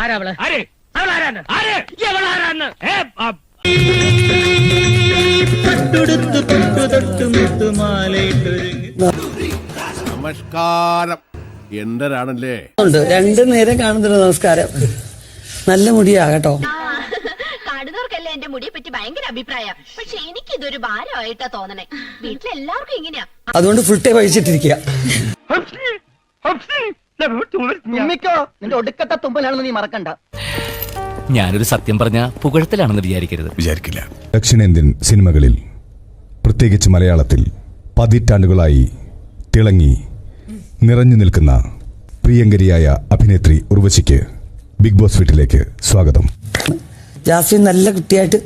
ആര്? ആര്? പട്ടുടുത്ത് പൊട്ടുതൊട്ട് മുത്തുമാലയിട്ടൊരുങ്ങി നമസ്കാരം. എന്തരാണല്ലേ? ഉണ്ട്. രണ്ടു നേരം കാണുന്നുണ്ട്. നമസ്കാരം. നല്ല മുടിയാ കേട്ടോ. കാണുന്നവർക്കല്ലേ എന്റെ മുടിയെ പറ്റി ഭയങ്കര അഭിപ്രായം. പക്ഷെ എനിക്ക് ഇതൊരു ഭാരമായിട്ടാ തോന്നണേ. വീട്ടിലെല്ലാവർക്കും ഇങ്ങനെയാ. അതുകൊണ്ട് ഫുൾ ടൈം അഴിച്ചിട്ടിരിക്കുക തുമ്മിക്കോ നിന്റെ ഒടുക്കത്തെ തുമ്പലാണെന്ന് നീ മറക്കണ്ട. ഞാനൊരു സത്യം പറഞ്ഞ പുകഴത്തിലാണെന്ന് വിചാരിക്കരുത്. വിചാരിക്കില്ല. ദക്ഷിണേന്ത്യൻ സിനിമകളിൽ പ്രത്യേകിച്ച് മലയാളത്തിൽ പതിറ്റാണ്ടുകളായി തിളങ്ങി നിറഞ്ഞു നിൽക്കുന്ന പ്രിയങ്കരിയായ അഭിനേത്രി ഉർവശിക്ക് ബിഗ് ബോസ് വീട്ടിലേക്ക് സ്വാഗതം. ജാസ്മിൻ നല്ല കുട്ടിയായിട്ട്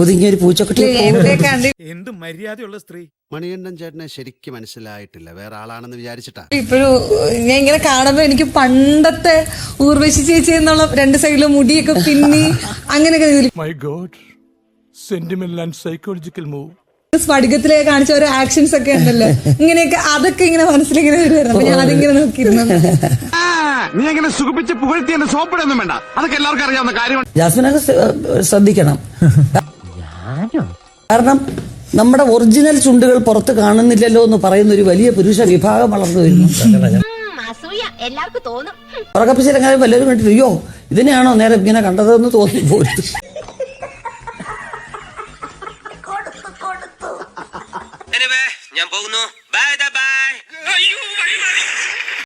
ഒതുങ്ങിയ ഒരു പൂച്ചക്കുട്ടി എന്ത് മര്യാദയുള്ള സ്ത്രീ? മണികണ്ഠൻ ചേട്ടനെ ശരിക്കും മനസ്സിലായിട്ടില്ല. വേറെ ആളാണെന്ന് വിചാരിച്ചിട്ടാ. ഇപ്പോഴും ഞാൻ ഇങ്ങനെ കാണുമ്പോ എനിക്ക് പണ്ടത്തെ ഊർവശി ചേച്ചി എന്നുള്ള രണ്ട് സൈഡിലും മുടിയൊക്കെ പിന്നി അങ്ങനെയൊക്കെ my god sentimental and psychological move സ്ഫടികത്തിലെ കാണിച്ച ഓരോ ആക്ഷൻസ് ഒക്കെ ഉണ്ടല്ലോ. ഇങ്ങനെയൊക്കെ അതൊക്കെ ഇങ്ങനെ മനസ്സിലിങ്ങനെ വരുമായിരുന്നു അപ്പൊ ഞാൻ അതിങ്ങനെ നോക്കിയിരുന്നു നീ അങ്ങനെ സുഖിപ്പിച്ച് പുകഴ്ത്തി എന്നെ സോപ്പിടൊന്നും വേണ്ട. അതൊക്കെ എല്ലാവർക്കും അറിയാവുന്ന കാര്യമാണ്. ജാസ്മിനൊക്കെ ശ്രദ്ധിക്കണം. കാരണം നമ്മുടെ ഒറിജിനൽ ചുണ്ടുകൾ പുറത്ത് കാണുന്നില്ലല്ലോ എന്ന് പറയുന്ന ഒരു വലിയ പുരുഷ വിഭാഗം വളർന്നു വരുന്നു. എല്ലാവർക്കും തോന്നും. ഉറക്കപ്പിച്ചിലെങ്ങനെ വല്ലവരും കണ്ടിട്ട് അയ്യോ ഇതിനെയാണോ നേരെ ഇങ്ങനെ കണ്ടതെന്ന് തോന്നി പോയി ഞാൻ പോകുന്നു. Bye bye